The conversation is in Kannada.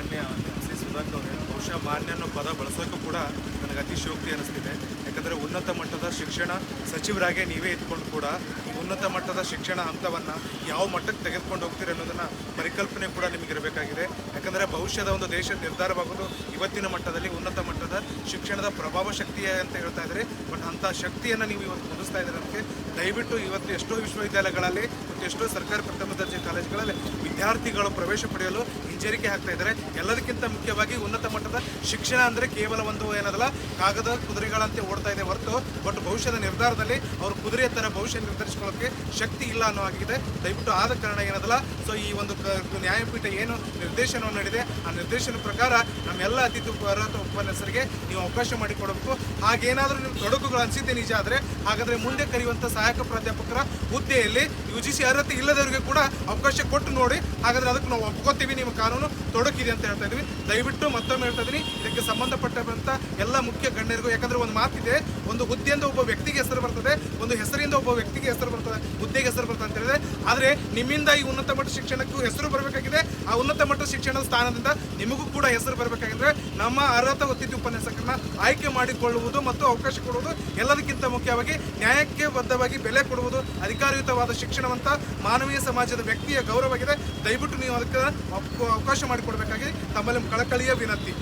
ಮಾನ್ಯ ಸಿ ಸುಧಾಕರ್ ಅವರೇ, ಬಹುಶಃ ಮಾನ್ಯ ಅನ್ನೋ ಪದ ಬಳಸೋಕ್ಕೂ ಕೂಡ ನನಗೆ ಅತಿಶಯೋಕ್ತಿ ಅನಿಸ್ತಿದೆ. ಯಾಕಂದರೆ ಉನ್ನತ ಮಟ್ಟದ ಶಿಕ್ಷಣ ಸಚಿವರಾಗೆ ನೀವೇ ಇದ್ಕೊಂಡು ಕೂಡ ಉನ್ನತ ಮಟ್ಟದ ಶಿಕ್ಷಣ ಹಂತವನ್ನು ಯಾವ ಮಟ್ಟಕ್ಕೆ ತೆಗೆದುಕೊಂಡು ಹೋಗ್ತೀರಿ ಅನ್ನೋದನ್ನು ಪರಿಕಲ್ಪನೆ ಕೂಡ ನಿಮಗಿರಬೇಕಾಗಿದೆ. ಯಾಕಂದರೆ ಭವಿಷ್ಯದ ಒಂದು ದೇಶ ನಿರ್ಧಾರವಾಗೋದು ಇವತ್ತಿನ ಮಟ್ಟದಲ್ಲಿ, ಉನ್ನತ ಮಟ್ಟದ ಶಿಕ್ಷಣದ ಪ್ರಭಾವ ಶಕ್ತಿ ಅಂತ ಹೇಳ್ತಾ ಇದ್ದಾರೆ. ಬಟ್ ಅಂಥ ಶಕ್ತಿಯನ್ನು ನೀವು ಇವತ್ತು ಮುಗಿಸ್ತಾ ಇದ್ದಾರೆ ನಮಗೆ ದಯವಿಟ್ಟು ಇವತ್ತು ಎಷ್ಟೋ ವಿಶ್ವವಿದ್ಯಾಲಯಗಳಲ್ಲಿ ಮತ್ತು ಎಷ್ಟೋ ಸರ್ಕಾರಿ ಪ್ರಥಮ ದರ್ಜೆ ಕಾಲೇಜುಗಳಲ್ಲಿ ವಿದ್ಯಾರ್ಥಿಗಳು ಪ್ರವೇಶ ಪಡೆಯಲು ಹಿಂಜರಿಕೆ ಆಗ್ತಾ ಇದ್ದಾರೆ. ಎಲ್ಲದಕ್ಕಿಂತ ಮುಖ್ಯವಾಗಿ ಉನ್ನತ ಮಟ್ಟದ ಶಿಕ್ಷಣ ಅಂದರೆ ಕೇವಲ ಒಂದು ಏನದಲ್ಲ, ಕಾಗದ ಕುದುರೆಗಳಂತೆ ಓಡ್ತಾ ಇದೆ ಹೊರತು. ಬಟ್ ಭವಿಷ್ಯದ ನಿರ್ಧಾರದಲ್ಲಿ ಅವರು ಕುದುರೆಯ ಥರ ಭವಿಷ್ಯ ನಿರ್ಧರಿಸಿಕೊಳ್ಳೋಕೆ ಶಕ್ತಿ ಇಲ್ಲ ಅನ್ನೋ ಆಗಿದೆ ದಯವಿಟ್ಟು ಆದ ಕಾರಣ ಏನದಲ್ಲ. ಸೊ ಈ ಒಂದು ನ್ಯಾಯಪೀಠ ಏನು ನಿರ್ದೇಶನವನ್ನು ನೀಡಿದೆ ಆ ನಿರ್ದೇಶನ ಪ್ರಕಾರ ನಮ್ಮೆಲ್ಲ ಅತಿಥಿ ಭಾರತ ಉಪನ್ಯಾಸರಿಗೆ ನೀವು ಅವಕಾಶ ಮಾಡಿಕೊಡಬೇಕು. ಹಾಗೇನಾದರೂ ನಿಮ್ಮ ತೊಡಕುಗಳು ಅನಿಸಿದ್ದೆ ನಿಜ ಆದರೆ, ಹಾಗಾದರೆ ಮುಂದೆ ಕರೆಯುವಂಥ ಸಹಾಯಕ ಪ್ರಾಧ್ಯಾಪಕರ ಹುದ್ದೆಯಲ್ಲಿ ಯು ಜಿ ಸಿ ಅರ್ಹತೆ ಇಲ್ಲದವರಿಗೆ ಕೂಡ ಅವಕಾಶ ಕೊಟ್ಟು ನೋಡಿ. ಹಾಗಾದರೆ ಅದಕ್ಕೆ ನಾವು ಒಪ್ಕೋತೀವಿ ನಿಮ್ಮ ಕಾನೂನು. ತೊಡಕಿದೆ ಅಂತ ಹೇಳ್ತಾ ಇದ್ದೀವಿ. ದಯವಿಟ್ಟು ಮತ್ತೊಮ್ಮೆ ಹೇಳ್ತಾ ಇದ್ದೀನಿ, ಇದಕ್ಕೆ ಸಂಬಂಧಪಟ್ಟಂಥ ಎಲ್ಲ ಮುಖ್ಯ ಗಣ್ಯರಿಗೂ, ಯಾಕಂದ್ರೆ ಒಂದು ಮಾತಿದೆ, ಒಂದು ಹುದ್ದೆಯಿಂದ ಒಬ್ಬ ವ್ಯಕ್ತಿಗೆ ಹೆಸರು ಬರ್ತದೆ. ಒಂದು ಹೆಸರಿಂದ ಒಬ್ಬ ವ್ಯಕ್ತಿಗೆ ಹೆಸರು ಬರ್ತದೆ, ಹುದ್ದೆಗೆ ಹೆಸರು ಬರ್ತದೆ ಅಂತ ಹೇಳಿದ್ರೆ, ಆದರೆ ನಿಮ್ಮಿಂದ ಈ ಉನ್ನತ ಮಟ್ಟ ಶಿಕ್ಷಣಕ್ಕೂ ಹೆಸರು ಬರಬೇಕಾಗಿದೆ. ಆ ಉನ್ನತ ಮಟ್ಟ ಶಿಕ್ಷಣದ ಸ್ಥಾನದಿಂದ ನಿಮಗೂ ಕೂಡ ಹೆಸರು ಬರಬೇಕಾಗಿದ್ರೆ ನಮ್ಮ ಅರ್ಹತಾ ಅತಿಥಿ ಉಪನ್ಯಾಸಕರನ್ನ ಆಯ್ಕೆ ಮಾಡಿಕೊಳ್ಳುವುದು ಮತ್ತು ಅವಕಾಶ ಕೊಡುವುದು ಎಲ್ಲದಕ್ಕಿಂತ ಮುಖ್ಯವಾಗಿ ನ್ಯಾಯಕ್ಕೆ ಬದ್ಧವಾಗಿ ಬೆಲೆ ಕೊಡುವುದು, ಅಧಿಕಾರಯುತವಾದ ಶಿಕ್ಷಣವಂತ ಮಾನವೀಯ ಸಮಾಜದ ವ್ಯಕ್ತಿಯ ಗೌರವವಾಗಿದೆ. ದಯವಿಟ್ಟು ನೀವು ಅದಕ್ಕೆ ಅವಕಾಶ ಮಾಡಿಕೊಡಬೇಕಾಗಿ ತಮ್ಮಲ್ಲಿ ಕಳಕಳಿಯ ವಿನಂತಿ.